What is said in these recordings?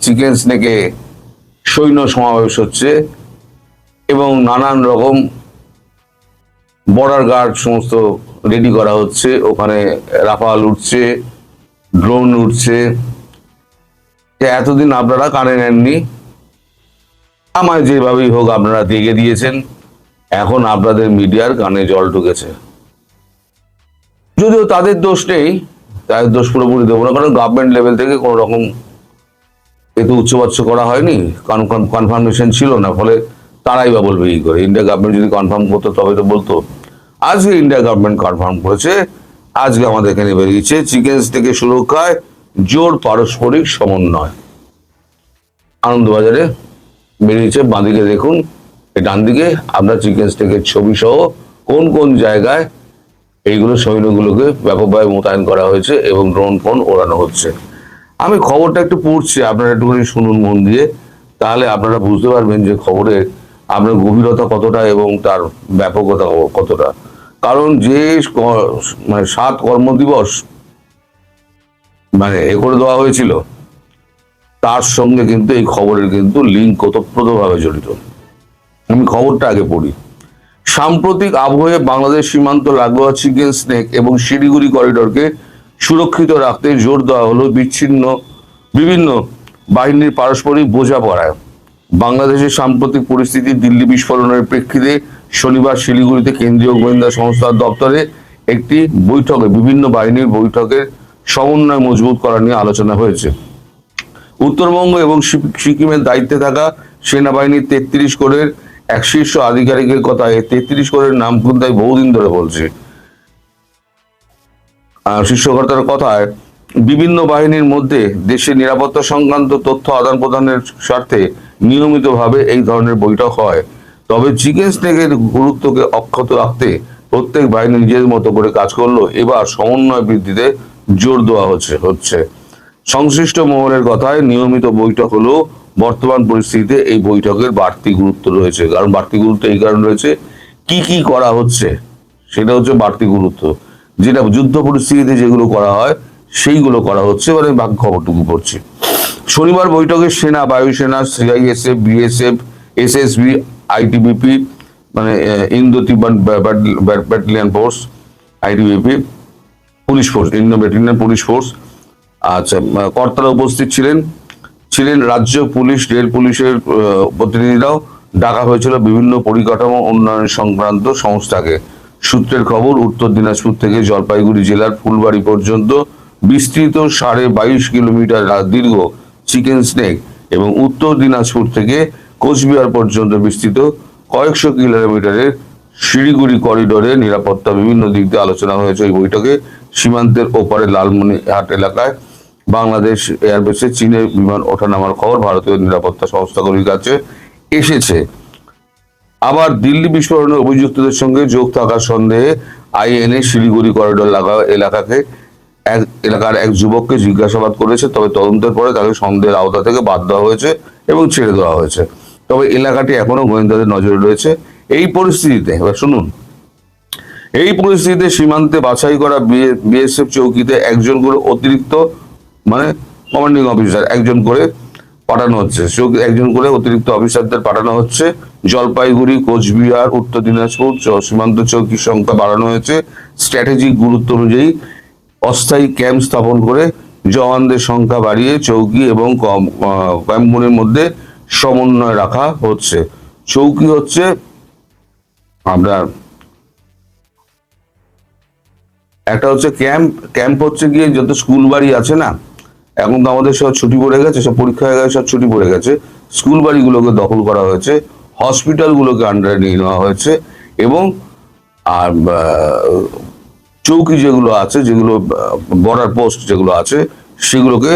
Chicken স্নেকে সৈন্য সমাবেশ হচ্ছে এবং নানান রকম বর্ডার গার্ড সমস্ত রেডি করা হচ্ছে। ওখানে রাফাল উঠছে ড্রোন উঠছে। যে এতদিন আপনারা কানে নেননি। আমায় যেভাবেই হোক আপনারা দেখে দিয়েছেন। এখন আপনাদের মিডিয়ার কানে জল ঢুকেছে। যদিও তাদের দোষ নেই, তাদের দোষ পুরোপুরি দেবো না, কারণ গভর্নমেন্ট লেভেল থেকে কোনো রকম এতে উচ্চবাচ্য করা হয়নি কনফার্মেশন ছিল না, ফলে তারাই বা বলবে এই করে? ইন্ডিয়া গভর্নমেন্ট যদি কনফার্ম করতো, তবে তো বলতো। আজকে ইন্ডিয়া গভর্নমেন্ট কনফার্ম করেছে, আজকে আমাদের এখানে বেরিয়েছে, চিকেন থেকে সুরক্ষায় জোর পারস্পরিক সমন্বয়। আনন্দবাজারে বেরিয়েছে, বাঁদিকে দেখুন ডান দিকে আপনার চিকেন স্টেকের ছবি সহ কোন কোন জায়গায় এইগুলো সৈন্যগুলোকে ব্যাপকভাবে মোতায়েন করা হয়েছে এবং ড্রোন ফোন ওড়ানো হচ্ছে। আমি খবরটা একটু পড়ছি, আপনারা একটুখানি শুনুন মন দিয়ে, তাহলে আপনারা বুঝতে পারবেন যে খবরের আপনার গভীরতা কতটা এবং তার ব্যাপকতা কতটা। কারণ যে মানে সাত কর্মদিবস মানে এ করে দেওয়া হয়েছিল, তার সঙ্গে কিন্তু এই খবরের কিন্তু লিঙ্ক ওতপ্রোতভাবে জড়িত। আমি খবরটা আগে পড়ি। সাম্প্রতিক আবহে বাংলাদেশ সীমান্ত লাগোয়া চিকেন স্নেক এবং শিলিগুড়ি করিডোরকে সুরক্ষিত রাখতে জোর দেওয়া হলো বিচ্ছিন্ন বিভিন্ন বাহিনীর পারস্পরিক বোঝাপড়ায়। বাংলাদেশের সাম্প্রতিক পরিস্থিতি দিল্লি বিস্ফোরণের প্রেক্ষিতে শনিবার শিলিগুড়িতে কেন্দ্রীয় গোয়েন্দা সংস্থার দপ্তরে একটি বৈঠকে বিভিন্ন বাহিনীর বৈঠকের সমন্বয় মজবুত করা নিয়ে আলোচনা হয়েছে। উত্তরবঙ্গ এবং সিকিমের দায়িত্বে থাকা সেনাবাহিনীর তেত্রিশ কোরের এক শীর্ষ আধিকারিকের কথায় তেত্রিশ কোরের নাম কিন্তু বহুদিন ধরে বলছি। শীর্ষকর্তার কথায়, বিভিন্ন বাহিনীর মধ্যে দেশের নিরাপত্তা সংক্রান্ত তথ্য আদান প্রদানের স্বার্থে নিয়মিতভাবে এই ধরনের বৈঠক হয়। তবে চিকেন স্নেকের গুরুত্বকে অক্ষত রাখতে প্রত্যেক বাহিনী নিজের মতো করে কাজ করল। এবার সমন্বয় বৃদ্ধিতে জোর দেওয়া হচ্ছে হচ্ছে। সংশ্লিষ্ট মহলের কথায় নিয়মিত বৈঠক হলেও বর্তমান পরিস্থিতিতে এই বৈঠকের বাড়তি গুরুত্ব রয়েছে। কারণ বাড়তি গুরুত্ব এই কারণে রয়েছে। কি কি করা হচ্ছে? সেটা হচ্ছে বাড়তি গুরুত্ব। যেটা যুদ্ধ পরিস্থিতিতে যেগুলো করা হয়, সেইগুলো করা হচ্ছে, এবার আমি বাকি খবরটুকু পড়ছি। শনিবার বৈঠকে সেনা, বায়ুসেনা, সিআইএসএফ, বিএসএফ, এসএসবি, আইটিবিপি মানে Indo Tibet battalion force, ITBP, police force Indo battalion police force আচ্ছা কর্তারা উপস্থিত ছিলেন। ছিলেন রাজ্য পুলিশ, রেল পুলিশের প্রতিনিধিরাও। ডাকা হয়েছিল বিভিন্ন পরিকাঠামো উন্নয়ন সংক্রান্ত সংস্থাকে। সূত্রের খবর, উত্তর দিনাজপুর থেকে জলপাইগুড়ি জেলার ফুলবাড়ি পর্যন্ত বিস্তৃত সাড়ে বাইশ কিলোমিটার দীর্ঘ চিকেন স্নেক এবং উত্তর দিনাজপুর থেকে কোচবিহার পর্যন্ত বিস্তৃত কয়েকশো কিলোমিটারের শিলিগুড়ি করিডোরে নিরাপত্তা বিভিন্ন দিক দিয়ে আলোচনা হয়েছে। ওই বৈঠকে সীমান্তের ওপারে লালমনিহাট এলাকায় বাংলাদেশ এয়ারবেসে চীনের বিমান ওঠানামার খবর ভারতীয় নিরাপত্তা সংস্থাগুলির কাছে এসেছে। আবার দিল্লি বিস্ফোরণের অভিযুক্তদের সঙ্গে যোগ থাকার সন্দেহে আইএনএ শিলিগুড়ি করিডোর লাগা এলাকাকে এক, এলাকার এক যুবককে জিজ্ঞাসাবাদ করেছে, তবে তদন্তের পরে তাকে সন্দেহের আওতা থেকে বাদ দেওয়া হয়েছে এবং ছেড়ে দেওয়া হয়েছে। তবে এলাকাটি এখনও গোয়েন্দাদের নজরে রয়েছে। এই পরিস্থিতিতে, এবার শুনুন। এই পরিস্থিতিতে সীমান্তে বাছাই করা বিএসএফ চৌকিতে একজন করে অতিরিক্ত মানে কমান্ডিং অফিসার একজন করে পাঠানো হচ্ছে। একজন করে অতিরিক্ত অফিসারদের পাঠানো হচ্ছে। জলপাইগুড়ি, কোচবিহার, উত্তর দিনাজপুর, সীমান্ত চৌকির সংখ্যা বাড়ানো হয়েছে। স্ট্র্যাটেজিক গুরুত্ব অনুযায়ী অস্থায়ী ক্যাম্প স্থাপন করে জওয়ানদের সংখ্যা বাড়িয়ে চৌকি এবং ক্যাম্পগুলির মধ্যে সমন্বয় রাখা হচ্ছে। চৌকি হচ্ছে আপনার একটা হচ্ছে ক্যাম্প ক্যাম্প হচ্ছে গিয়ে যত স্কুল বাড়ি আছে না, এখন তো আমাদের সব ছুটি পড়ে গেছে, সব পরীক্ষা হয়ে গেছে, সব ছুটি পড়ে গেছে। স্কুল বাড়িগুলোকে দখল করা হয়েছে। হসপিটালগুলোকে আন্ডারে নিয়ে নেওয়া হয়েছে এবং আর চৌকি যেগুলো আছে যেগুলো বর্ডার পোস্ট যেগুলো আছে সেগুলোকে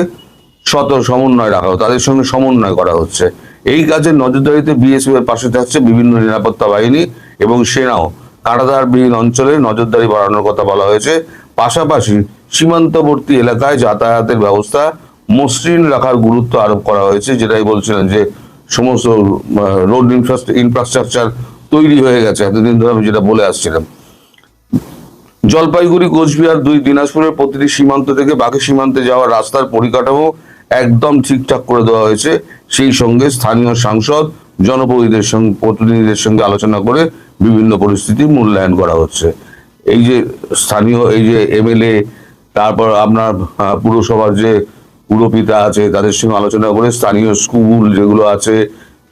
শত সমন্বয় রাখা হয়, তাদের সঙ্গে সমন্বয় করা হচ্ছে। এই কাজের নজরদারিতে বিএসএফ এর পাশে থাকছে বিভিন্ন নিরাপত্তা বাহিনী এবং সেনাও। কাঁটাতারবিহীন অঞ্চলে নজরদারি বাড়ানোর কথা বলা হয়েছে। পাশাপাশি সীমান্তবর্তী এলাকায় যাতায়াতের ব্যবস্থা মসৃণ রাখার গুরুত্ব আরোপ করা হয়েছে যেটাই বলছিলেন যে সমস্ত রোড ইনফ্রাস্ট্রাকচার তৈরি হয়ে গেছে, এতদিন ধরে আমি যেটা বলে আসছিলাম। জলপাইগুড়ি, কোচবিহার দুই, দিনাজপুরের প্রতিটি সীমান্ত থেকে বাকি সীমান্তে যাওয়ার রাস্তার পরিকাঠামো একদম ঠিকঠাক করে দেওয়া হয়েছে। সেই সঙ্গে স্থানীয় সাংসদ, জনপ্রতিনিধিদের সঙ্গে প্রতিনিধিদের সঙ্গে আলোচনা করে বিভিন্ন পরিস্থিতি মূল্যায়ন করা হচ্ছে। এই যে স্থানীয়, এই যে এমএলএ, তারপর আপনার পুরসভার যে পুরপিতা আছে, তাদের সঙ্গে আলোচনা করে স্থানীয় স্কুল যেগুলো আছে,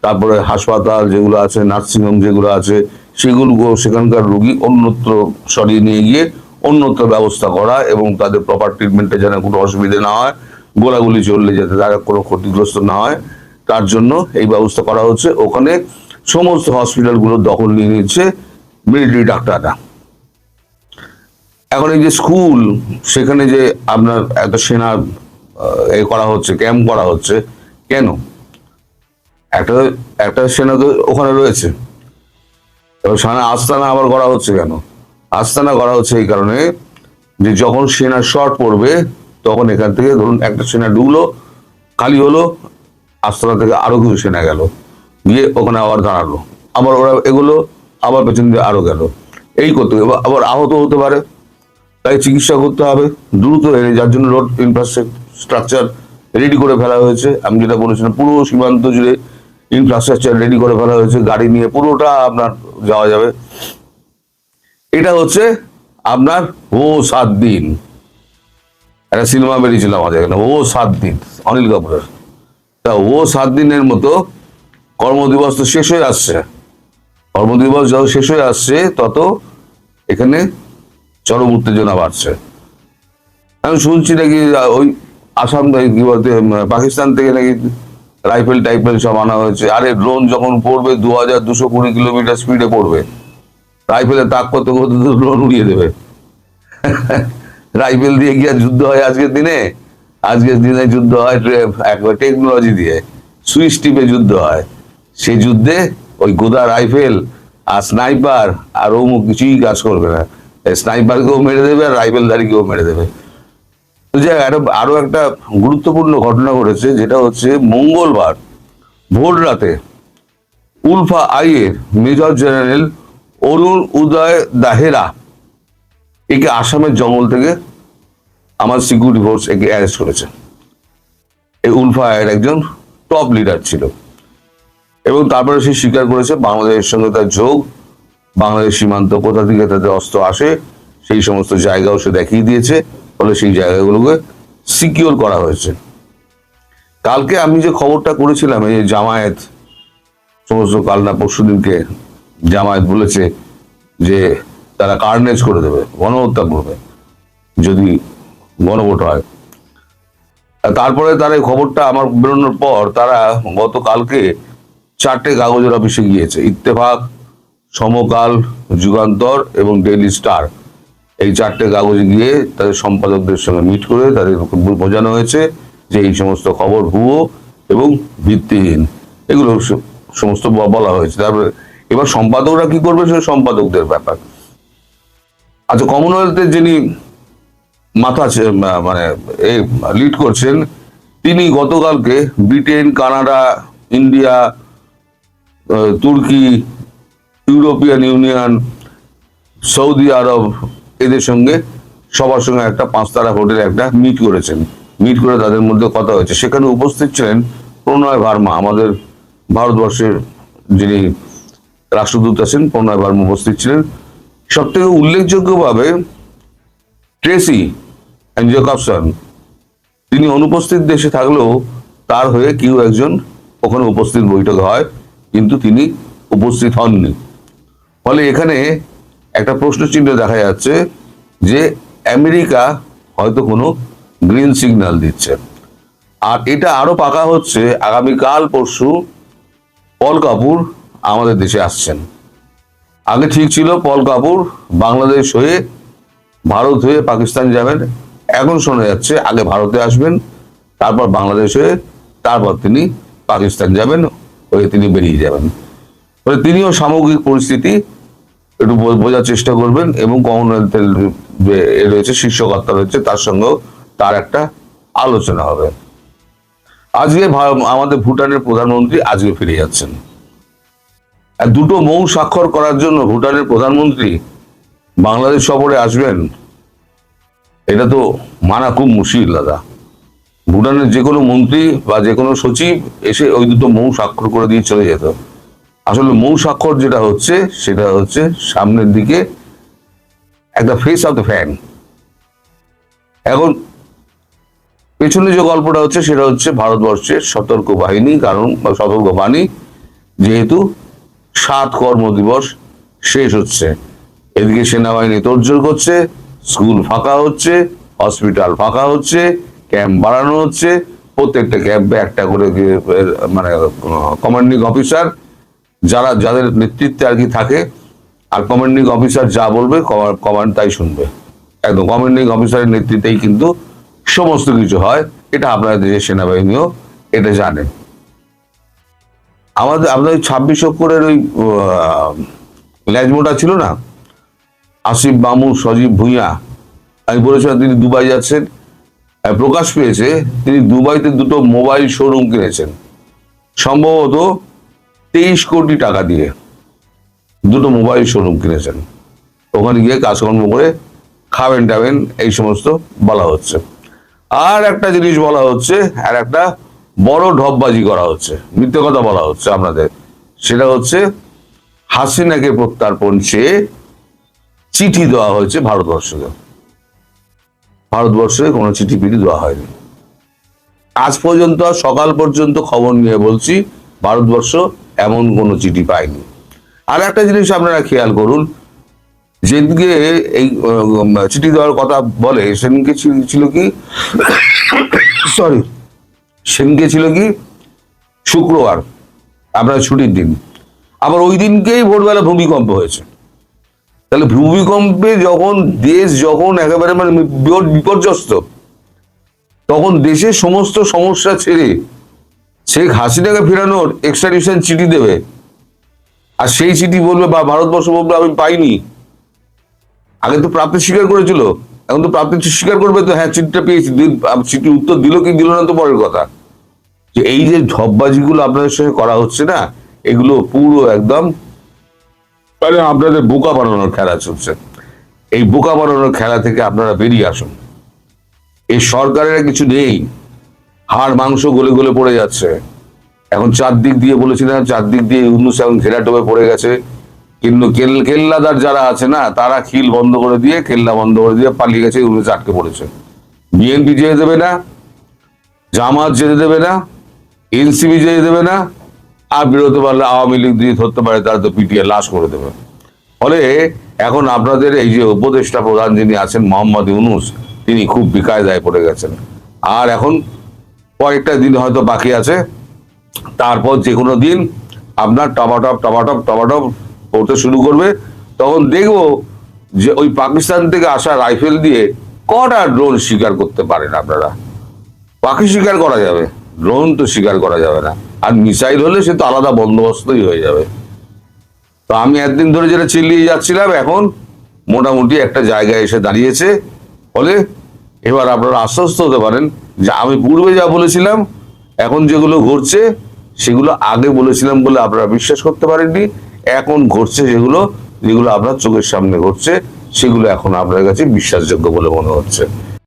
তারপরে হাসপাতাল যেগুলো আছে, নার্সিংহোম যেগুলো আছে সেগুলো সেখানকার রোগী অন্যত্র সরিয়ে নিয়ে গিয়ে অন্যত্র ব্যবস্থা করা এবং তাদের প্রপার ট্রিটমেন্টে যেন কোনো অসুবিধা না হয়, গোলাগুলি চললে যাতে তারা কোনো ক্ষতিগ্রস্ত না হয়, তার জন্য এই ব্যবস্থা করা হচ্ছে। ওখানে সমস্ত হসপিটালগুলো দখল নিয়ে নিচ্ছে মিলিটারি ডাক্তাররা। এখন এই যে স্কুল সেখানে যে আপনার একটা সেনা এ করা হচ্ছে, ক্যাম্প করা হচ্ছে। কেন? একটা একটা সেনা তো ওখানে রয়েছে। এবার আস্তানা আবার করা হচ্ছে কেন? আস্তানা করা হচ্ছে এই কারণে যে যখন সেনা শর্ট পড়বে, তখন এখান থেকে ধরুন একটা সেনা ঢুকলো খালি হলো, আস্তানা থেকে আরও কিছু সেনা গেল। গিয়ে ওখানে আবার দাঁড়াল। আবার ওরা এগুলো আবার পেছন দিয়ে আরও গেল। এই করতে আবার আহত হতে পারে। তাই চিকিৎসা করতে হবে। দ্রুত যার জন্য রোড ইনফ্রাস্ট্রাকচার রেডি করে ফেলা হয়েছে। আমি যেটা বলেছিলাম, পুরো সীমান্ত জুড়ে ইনফ্রাস্ট্রাকচার রেডি করে ফেলা হয়েছে। গাড়ি নিয়ে পুরোটা আপনার যাওয়া যাবে। এটা হচ্ছে আপনার ও সাত দিন। একটা সিনেমা বেরিয়েছিল আমাদের এখানে ও সাত দিন, অনিল কাপুরের। তা ও সাত দিনের মতো কর্মদিবস তো শেষ হয়ে আসছে। কর্মদিবস যত শেষ হয়ে আসছে, তত এখানে চরম উত্তেজনা বাড়ছে। আমি শুনছি নাকি ওই আসাম কি বলতে পাকিস্তান থেকে নাকি রাইফেল টাইফেল সব আনা হয়েছে। আরে ড্রোন যখন পড়বে দু হাজার দুশো কুড়ি কিলোমিটার স্পিডে পড়বে। রাইফেলে তাক করতে করতে তো ড্রোন উড়িয়ে দেবে। রাইফেল দিয়ে আর যুদ্ধ হয় আজকের দিনে? আজকের দিনে যুদ্ধ হয় টেকনোলজি দিয়ে। সুইচ টিপে যুদ্ধ হয়। সেই যুদ্ধে ওই গোদা রাইফেল, আর স্নাইপার আর অমুক কিছুই কাজ করবে না। স্নাইপারকেও মেরে দেবে, আর রাইফেলদারিকেও মেরে দেবে। যাই আরও একটা গুরুত্বপূর্ণ ঘটনা ঘটেছে, যেটা হচ্ছে মঙ্গলবার ভোর রাতে উলফা আইয়ের মেজর জেনারেল অরুণ উদয় দাহেরা, একে আসামের জঙ্গল থেকে আমার সিকিউরিটি ফোর্স একে অ্যারেস্ট করেছে। এই উলফা আয়ের একজন টপ লিডার ছিল। এবং তারপরে সে স্বীকার করেছে বাংলাদেশের সঙ্গে তার যোগ, বাংলাদেশ সীমান্ত কোথা থেকে তাদের অস্ত্র আসে, সেই সমস্ত জায়গাও সে দেখিয়ে দিয়েছে। ফলে সেই জায়গাগুলোকে সিকিওর করা হয়েছে। কালকে আমি যে খবরটা করেছিলাম, এই জামায়াত, সমস্ত কাল না পরশু দিনকে জামায়াত বলেছে যে তারা কার্নেজ করে দেবে, গণহত্যা করবে, যদি গণভোট হয়। তারপরে তার এই খবরটা আমার বেরোনোর পর তারা গতকালকে চারটে কাগজের অফিসে গিয়েছে, ইত্তেফাক, সমকাল, যুগান্তর এবং ডেইলি স্টার এই চারটে কাগজে গিয়ে তাদের সম্পাদকদের সঙ্গে মিট করে তাদের বোঝানো হয়েছে যে এই সমস্ত খবর ভুয়ো এবং ভিত্তিহীন। এগুলো সমস্ত বলা হয়েছে। তারপরে এবার সম্পাদকরা কি করবে সে সম্পাদকদের ব্যাপার। আচ্ছা কমনওয়েলথের যিনি মাথা মানে এই লিড করছেন, তিনি গতকালকে Britain, Canada, India Turkey, European Union, Saudi Arab এদের সঙ্গে সবার সঙ্গে একটা পাঁচতারা হোটেলে একটা মিট করেছেন। মিট করে তাদের মধ্যে কথা হয়েছে। সেখানে উপস্থিত ছিলেন প্রণয় ভার্মা, আমাদের ভারতবর্ষের যিনি রাষ্ট্রদূত আছেন, প্রণয় ভার্মা উপস্থিত ছিলেন। সব থেকে উল্লেখযোগ্যভাবে ট্রেসি অ্যাঞ্জেকপসন তিনি অনুপস্থিত দেশে থাকলেও তার হয়ে কেউ একজন ওখানে উপস্থিত বৈঠক হয়, কিন্তু তিনি উপস্থিত হননি। ফলে এখানে একটা প্রশ্ন চিহ্ন দেখা যাচ্ছে যে আমেরিকা হয়তো কোনো গ্রিন সিগন্যাল দিচ্ছে। আর এটা আরও পাকা হচ্ছে আগামীকাল পরশু পল কাপুর আমাদের দেশে আসছেন। আগে ঠিক ছিল পল কাপুর বাংলাদেশ হয়ে, ভারত হয়ে পাকিস্তান যাবেন। এখন শোনা যাচ্ছে আগে ভারতে আসবেন, তারপর বাংলাদেশ হয়ে, তারপর তিনি পাকিস্তান যাবেন, হয়ে তিনি বেরিয়ে যাবেন। তিনিও সামগ্রিক পরিস্থিতি একটু বোঝার চেষ্টা করবেন এবং কমনওয়েলথের রয়েছে, শীর্ষকর্তা রয়েছে, তার সঙ্গেও তার একটা আলোচনা হবে। আজকে আমাদের ভুটানের প্রধানমন্ত্রী আজকে ফিরে যাচ্ছেন। দুটো মৌ স্বাক্ষর করার জন্য ভুটানের প্রধানমন্ত্রী বাংলাদেশ সফরে আসবেন, এটা তো মানা খুব মুশকিল, দাদা। ভুটানের যে কোনো মন্ত্রী বা যে কোনো সচিব এসে ওই দুটো মৌ স্বাক্ষর করে দিয়ে চলে যেত। আসলে মৌ স্বাক্ষর যেটা হচ্ছে, সেটা হচ্ছে সামনের দিকে একটা ফেস অফ দ্য ফ্যান এখন পেছনে যে গল্পটা হচ্ছে, সেটা হচ্ছে ভারতবর্ষের সতর্ক বাহিনী কারণ সতর্ক বাণী যেহেতু সাত কর্ম দিবস শেষ হচ্ছে। এদিকে সেনাবাহিনী তোড়জোড় করছে, স্কুল ফাঁকা হচ্ছে, হসপিটাল ফাঁকা হচ্ছে, ক্যাম্প বাড়ানো হচ্ছে, প্রত্যেকটা ক্যাম্পে একটা করে মানে কমান্ডিং অফিসার যারা, যাদের নেতৃত্বে আর কি থাকে, আর কমান্ডিং অফিসার যা বলবে কমান্ড তাই শুনবে। একদম কমান্ডিং অফিসারের নেতৃত্বেই কিন্তু সমস্ত কিছু হয়। এটা আপনাদের দেশের সেনাবাহিনীও এটা জানে আমাদের আপনাদের ছাব্বিশ অক্ষরের ওই ল্যাজমোটা ছিল না? আসিফ মামুন সজীব ভুঁইয়া। আমি বলেছিলাম তিনি দুবাই যাচ্ছেন। প্রকাশ পেয়েছে, তিনি দুবাইতে দুটো মোবাইল শোরুম কিনেছেন। সম্ভবত তেইশ কোটি টাকা দিয়ে দুটো মোবাইল শোরুম কিনেছেন। ওখানে গিয়ে কাজকর্ম করে খাবেন টাবেন, এই সমস্ত বলা হচ্ছে। আর একটা জিনিস বলা হচ্ছে, আর একটা বড় ঢপবাজি করা হচ্ছে। মিথ্যে কথা বলা হচ্ছে আপনাদের। সেটা হচ্ছে হাসিনাকে প্রত্যার্পণ চেয়ে চিঠি দেওয়া হয়েছে ভারতবর্ষকে। ভারতবর্ষে কোনো চিঠি পিঠি দেওয়া হয়নি। আজ পর্যন্ত সকাল পর্যন্ত খবর নিয়ে বলছি, ভারতবর্ষ এমন কোনো চিঠি পায়নি আর একটা জিনিস আপনারা খেয়াল করুন যেদিকে এই চিঠি দেওয়ার কথা বলে, সেদিনকে ছিল- কি, সরি, সেদিনকে ছিল কি, শুক্রবার, আপনার ছুটির দিন। আবার ওই দিনকেই ভোরবেলা ভূমিকম্প হয়েছে। তাহলে ভূমিকম্পে যখন দেশ যখন একেবারে মানে বিপর্যস্ত, তখন দেশের সমস্ত সমস্যা ছেড়ে শেখ হাসিনাকে ফেরানোর এক্সট্রাডিশন চিঠি দেবে। আর সেই চিঠি বলবে, বা, ভারতবর্ষ বলবে আমি পাইনি। আগে তো প্রাপ্তি স্বীকার করেছিল, এখন তো প্রাপ্তি স্বীকার করবে তো হ্যাঁ চিঠিটা পেয়েছি চিঠির উত্তর দিল কি দিল না তো পরের কথা। যে এই যে ঢপবাজিগুলো আপনাদের সঙ্গে করা হচ্ছে না, এগুলো পুরো একদম মানে আপনাদের বোকা বানানোর খেলা চলছে। এই বোকা বানানোর খেলা থেকে আপনারা বেরিয়ে আসুন। এই সরকারের কিছু নেই। হাড়, মাংস গলে গলে পড়ে যাচ্ছে। এখন চারদিক দিয়ে বলেছি বলেছিলাম চারদিক দিয়ে ইউনুস এখন ঘেরা টোপে পড়ে গেছে। কিন্তু কেল- কেল্লাদার যারা আছে না, তারা খিল বন্ধ করে দিয়ে, কেল্লা বন্ধ করে দিয়ে পালিয়ে গেছে, ইউনুস আটকে পড়েছে। বিএনপি যেতে দেবে না, জামাত যেতে দেবে না এনসিবি যেতে দেবে না, আর বেরোতে পারলে আওয়ামী লীগ দিয়ে ধরতে পারে, তারা তো পিটিয়ে লাশ করে দেবে। ফলে এখন আপনাদের এই যে উপদেষ্টা প্রধান যিনি আছেন, মোহাম্মদ ইউনুস, তিনি খুব বিকায়দায় পড়ে গেছেন। আর এখন কয়েকটা দিন হয়তো বাকি আছে। তারপর যে কোনো দিন আপনার টমাটপ টমাটপ টমাটপ পড়তে শুরু করবে। তখন দেখব যে ওই পাকিস্তান থেকে আসা রাইফেল দিয়ে কটা ড্রোন শিকার করতে পারেন আপনারা। পাখি শিকার করা যাবে। ড্রোন তো শিকার করা যাবে না। আর মিসাইল হলে সে তো আলাদা বন্দোবস্তই হয়ে যাবে। তো আমি একদিন ধরে যেটা চিল্লিয়ে যাচ্ছিলাম, এখন মোটামুটি একটা জায়গায় এসে দাঁড়িয়েছে। ফলে এবার আপনারা আশ্বস্ত হতে পারেন যে আমি পূর্বে যা বলেছিলাম, এখন যেগুলো ঘটছে, সেগুলো আগে বলেছিলাম বলে আপনারা বিশ্বাস করতে পারেননি। এখন ঘটছে যেগুলো যেগুলো আপনার চোখের সামনে ঘটছে, সেগুলো এখন আপনার কাছে বিশ্বাসযোগ্য বলে মনে হচ্ছে।